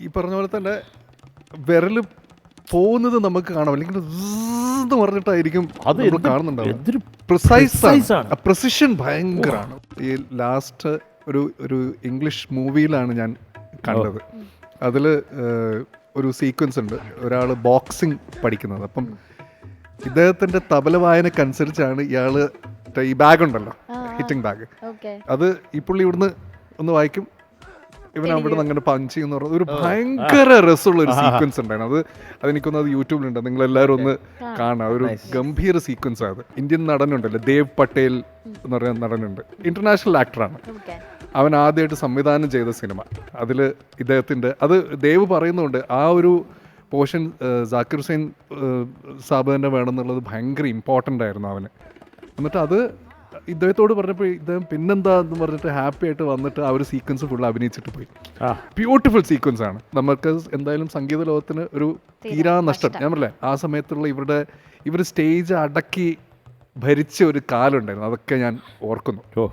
ഈ പറഞ്ഞ പോലെ തന്നെ വിരൽ പോകുന്നത് നമുക്ക് കാണാം. അല്ലെങ്കിൽ എന്ന് പറഞ്ഞിട്ടായിരിക്കും അത് കാണുന്നുണ്ടാവും. പ്രസിഷൻ ഭയങ്കരമാണ് ഈ ലാസ്റ്റ് ഒരു ഒരു ഇംഗ്ലീഷ് മൂവിയിലാണ് ഞാൻ കണ്ടത്. അതിൽ ഒരു സീക്വൻസ് ഉണ്ട്. ഒരാൾ ബോക്സിംഗ് പഠിക്കുന്നത്. അപ്പം ഇദ്ദേഹത്തിന്റെ തബല വായനക്കനുസരിച്ചാണ് ഇയാൾ ഈ ബാഗ് ഉണ്ടല്ലോ. ഹിറ്റിംഗ് ബാഗ് ഓക്കെ അത് ഈ പുള്ളി ഇവിടുന്ന് ഒന്ന് വായിക്കും. ഇവൻ അവിടെ നിന്ന് അങ്ങനെ പഞ്ച് ചെയ്യുന്ന പറഞ്ഞ ഒരു ഭയങ്കര രസമുള്ള ഒരു സീക്വൻസ് ഉണ്ടായിരുന്നു. അത് അതെനിക്കൊന്ന് അത് യൂട്യൂബിലുണ്ട്. നിങ്ങൾ എല്ലാവരും ഒന്ന് കാണാം. ഒരു ഗംഭീര സീക്വൻസ് അത്. ഇന്ത്യൻ നടനുണ്ടല്ലോ ദേവ് പട്ടേൽ എന്ന് പറയുന്ന നടനുണ്ട്. ഇന്റർനാഷണൽ ആക്ടറാണ് അവൻ ആദ്യമായിട്ട് സംവിധാനം ചെയ്ത സിനിമ. അതിൽ ഇദ്ദേഹത്തിന്റെ അത് ദേവ് പറയുന്നുണ്ട് ആ ഒരു പോഷൻ ജാക്കിർ ഹുസൈൻ സാബ് തന്നെ വേണമെന്നുള്ളത് ഭയങ്കര ഇമ്പോർട്ടന്റ് ആയിരുന്നു അവന്. എന്നിട്ട് അത് ഇദ്ദേഹത്തോട് പറഞ്ഞപ്പോൾ ഇദ്ദേഹം പിന്നെന്താ എന്ന് പറഞ്ഞിട്ട് ഹാപ്പി ആയിട്ട് വന്നിട്ട് ആ ഒരു സീക്വൻസ് ഫുൾ അഭിനയിച്ചിട്ട് പോയി. ആ. ബ്യൂട്ടിഫുൾ സീക്വൻസ് ആണ്. നമുക്ക് എന്തായാലും സംഗീത ലോകത്തിന് ഒരു തീരാ നഷ്ടം. ഞാൻ പറഞ്ഞില്ലേ ആ സമയത്തുള്ള ഇവരുടെ ഇവർ സ്റ്റേജ് അടക്കി ഭരിച്ച ഒരു കാലുണ്ടായിരുന്നു. അതൊക്കെ ഞാൻ ഓർക്കുന്നു. ഓ.